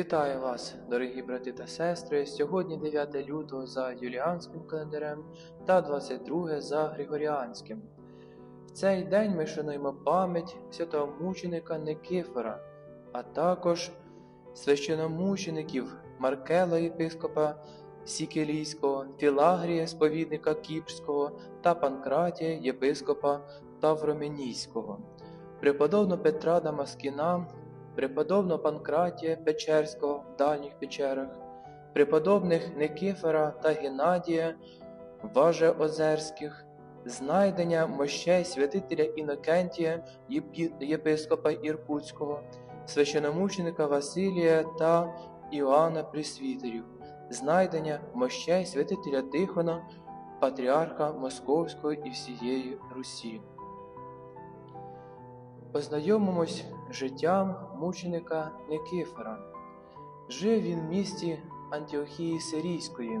Вітаю вас, дорогі брати та сестри. Сьогодні 9 лютого за юліанським календарем та 22 за Григоріанським. В цей день ми шануємо пам'ять святого мученика Никифора, а також священомучеників Маркела єпископа Сікелійського, Філагрія сповідника Кіпрського та Панкратія єпископа Тавроменійського, преподобного Петра Дамаскіна, преподобного Панкратія Печерського в дальніх печерах, преподобних Никифора та Геннадія Важеозерських, знайдення мощей святителя Інокентія, єпископа Іркутського, священомученика Василія та Іоанна Пресвітерів, знайдення мощей святителя Тихона, патріарха Московського і всієї Русі. Познайомимось з життям мученика Никифора. Жив він в місті Антіохії Сирійської.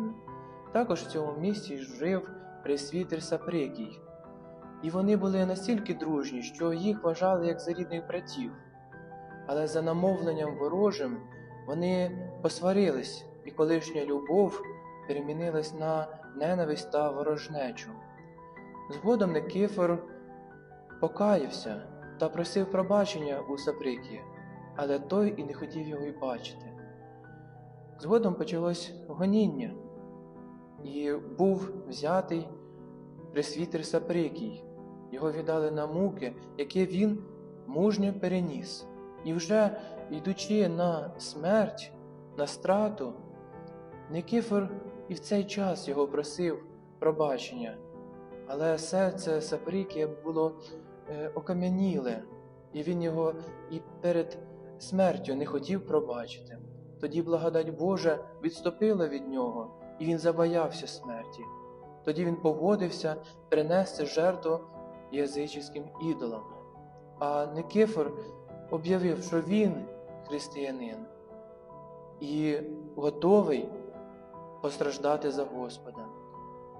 Також в цьому місті жив пресвітер Саприкій. І вони були настільки дружні, що їх вважали як за рідних братів. Але за намовленням ворожим вони посварились, і колишня любов перемінилась на ненависть та ворожнечу. Згодом Никифор покаявся та просив пробачення у Саприкія, але той і не хотів його й бачити. Згодом почалось гоніння, і був взятий пресвітер Саприкій. Його віддали на муки, які він мужньо переніс. І вже йдучи на смерть, на страту, Никифор і в цей час його просив пробачення, але серце Саприкія було окам'яніле, і він його і перед смертю не хотів пробачити. Тоді благодать Божа відступила від нього, і він забоявся смерті. Тоді він погодився принести жертву язичським ідолам. А Никифор об'явив, що він християнин і готовий постраждати за Господа.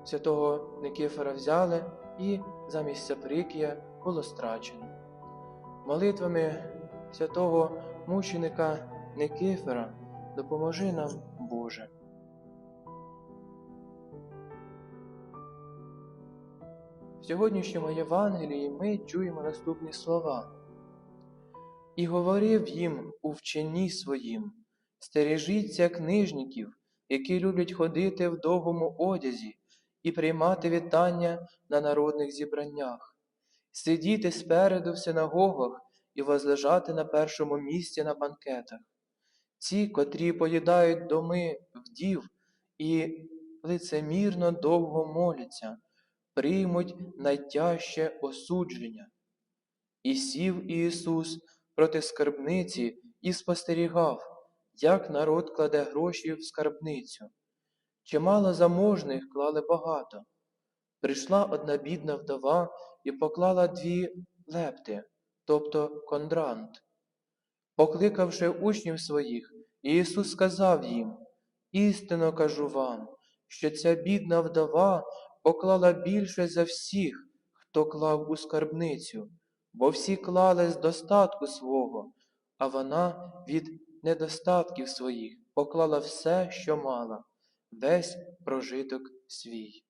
Святого Никифора взяли і замість Саприкія було страчено. Молитвами святого мученика Никифора допоможи нам, Боже. В сьогоднішньому Євангелії ми чуємо наступні слова. І говорив їм у вченні своїм, стережіться книжників, які люблять ходити в довгому одязі і приймати вітання на народних зібраннях, сидіти спереду в синагогах і возлежати на першому місці на банкетах. Ці, котрі поїдають доми вдів і лицемірно довго моляться, приймуть найтяжче осудження. І сів Ісус проти скарбниці і спостерігав, як народ кладе гроші в скарбницю. Чимало заможних клали багато. Прийшла одна бідна вдова і поклала дві лепти, тобто кондрант. Покликавши учнів своїх, Ісус сказав їм, істинно кажу вам, що ця бідна вдова поклала більше за всіх, хто клав у скарбницю, бо всі клали з достатку свого, а вона від недостатків своїх поклала все, що мала, весь прожиток свій.